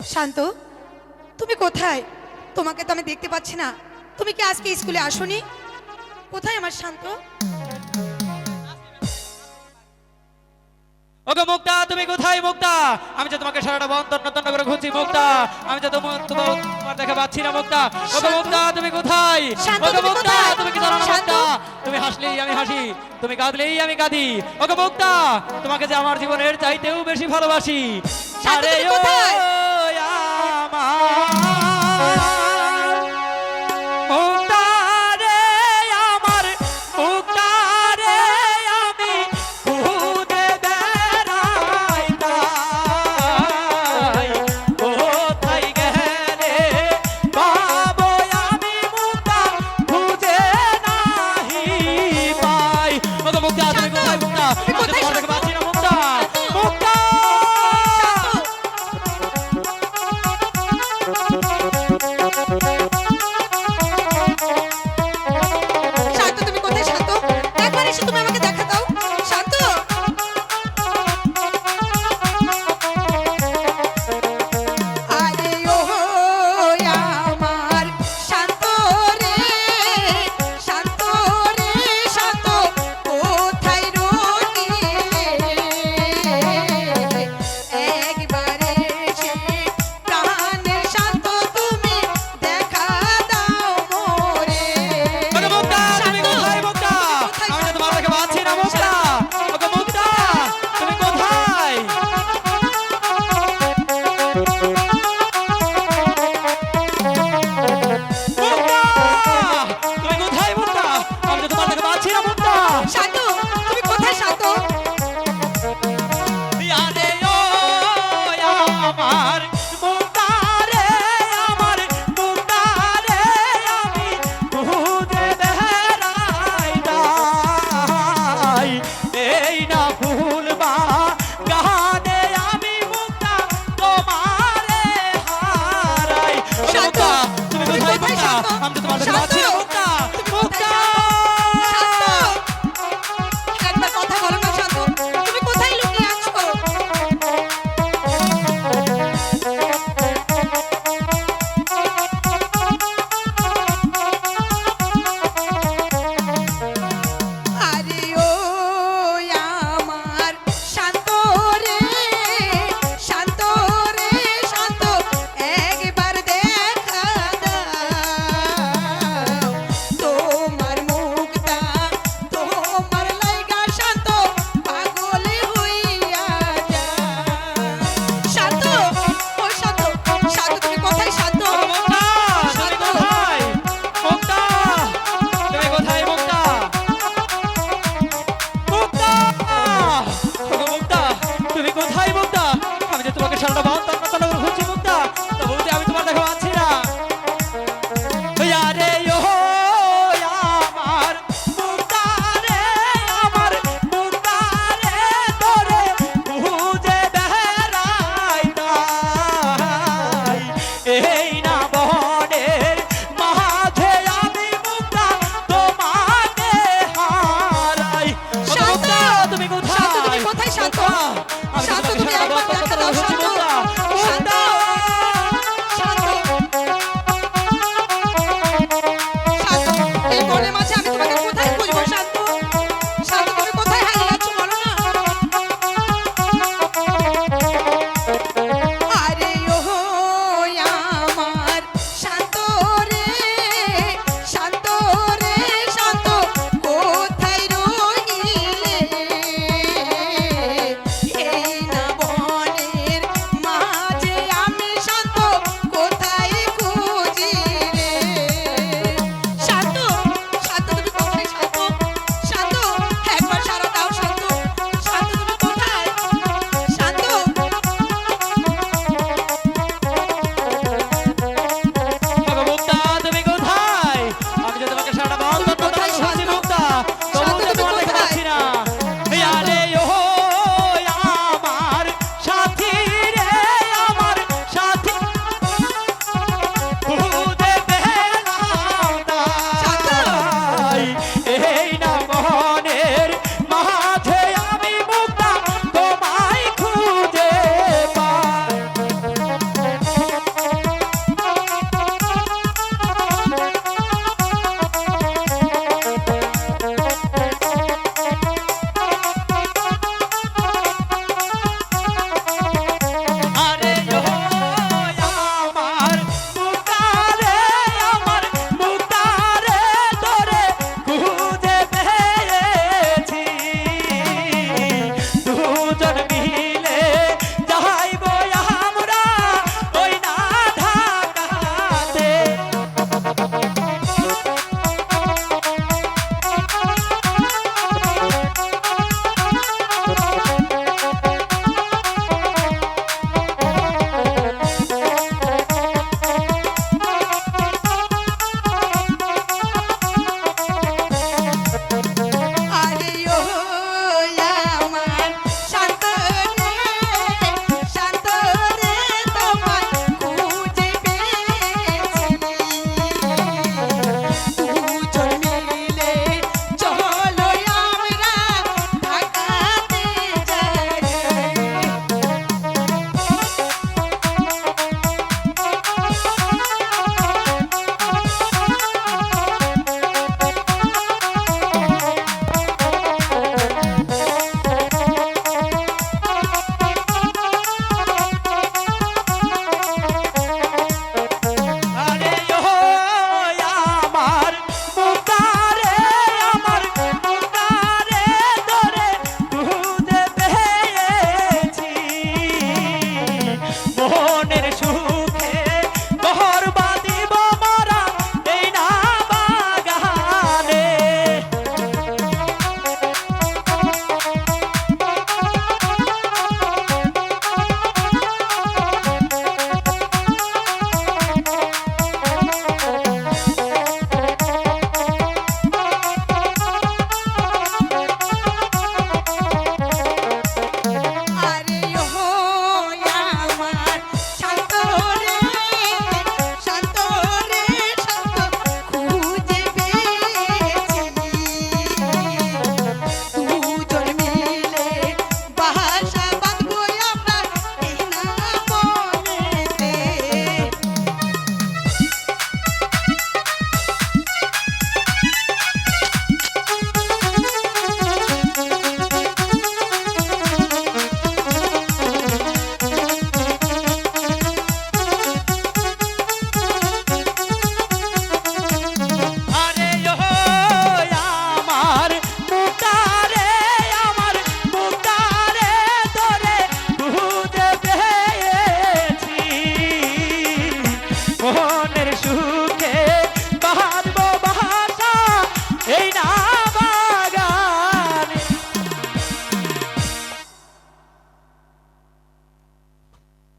শান্ত তুমি কোথায়? তোমাকে তো আমি দেখতে পাচ্ছি না। তুমি কি আজকে স্কুলে আসোনি? কোথায় আমার শান্ত? ওগো মুক্তা তুমি কোথায় মুক্তা? আমি যে তোমাকে সারাটা বন তন্ন তন্ন করে খুঁজছি মুক্তা। আমি যে তোমার তোমার দেখা পাচ্ছি না মুক্তা। ওগো মুক্তা তুমি কোথায়? ওগো মুক্তা তুমি কি জানো মুক্তা? তুমি হাসলেই আমি হাসি তুমি কাঁদলেই আমি কাঁদি। ওগো মুক্তা তোমাকে যে আমার জীবনের চাইতেও বেশি ভালোবাসি। আরে কোথায়? 啊